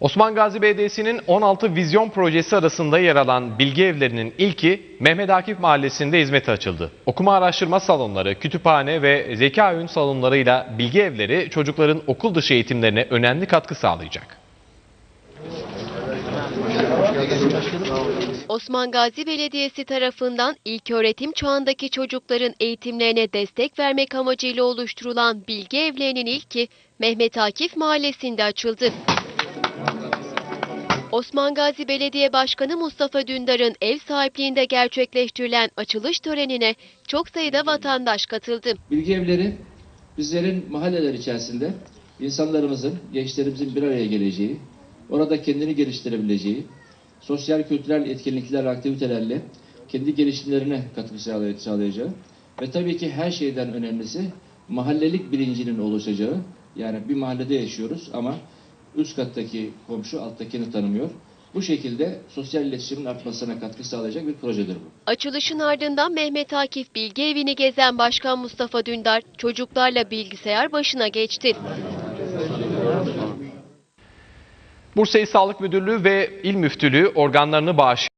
Osman Gazi Belediyesi'nin 16 vizyon projesi arasında yer alan bilgi evlerinin ilki Mehmet Akif Mahallesi'nde hizmete açıldı. Okuma araştırma salonları, kütüphane ve zeka oyun salonlarıyla bilgi evleri çocukların okul dışı eğitimlerine önemli katkı sağlayacak. Osman Gazi Belediyesi tarafından ilköğretim çağındaki çocukların eğitimlerine destek vermek amacıyla oluşturulan bilgi evlerinin ilki Mehmet Akif Mahallesi'nde açıldı. Osman Gazi Belediye Başkanı Mustafa Dündar'ın ev sahipliğinde gerçekleştirilen açılış törenine çok sayıda vatandaş katıldı. Bilgi evleri bizlerin mahalleler içerisinde insanlarımızın, gençlerimizin bir araya geleceği, orada kendini geliştirebileceği, sosyal kültürel etkinlikler, aktivitelerle kendi gelişimlerine katkı sağlay- sağlayacağı ve tabii ki her şeyden önemlisi mahallelik bilincinin oluşacağı. Yani bir mahallede yaşıyoruz ama üst kattaki komşu alttakini tanımıyor. Bu şekilde sosyal iletişimin artmasına katkı sağlayacak bir projedir bu. Açılışın ardından Mehmet Akif Bilgi Evi'ni gezen Başkan Mustafa Dündar çocuklarla bilgisayar başına geçti. Bursa İl Sağlık Müdürlüğü ve İl Müftülüğü organlarını bağış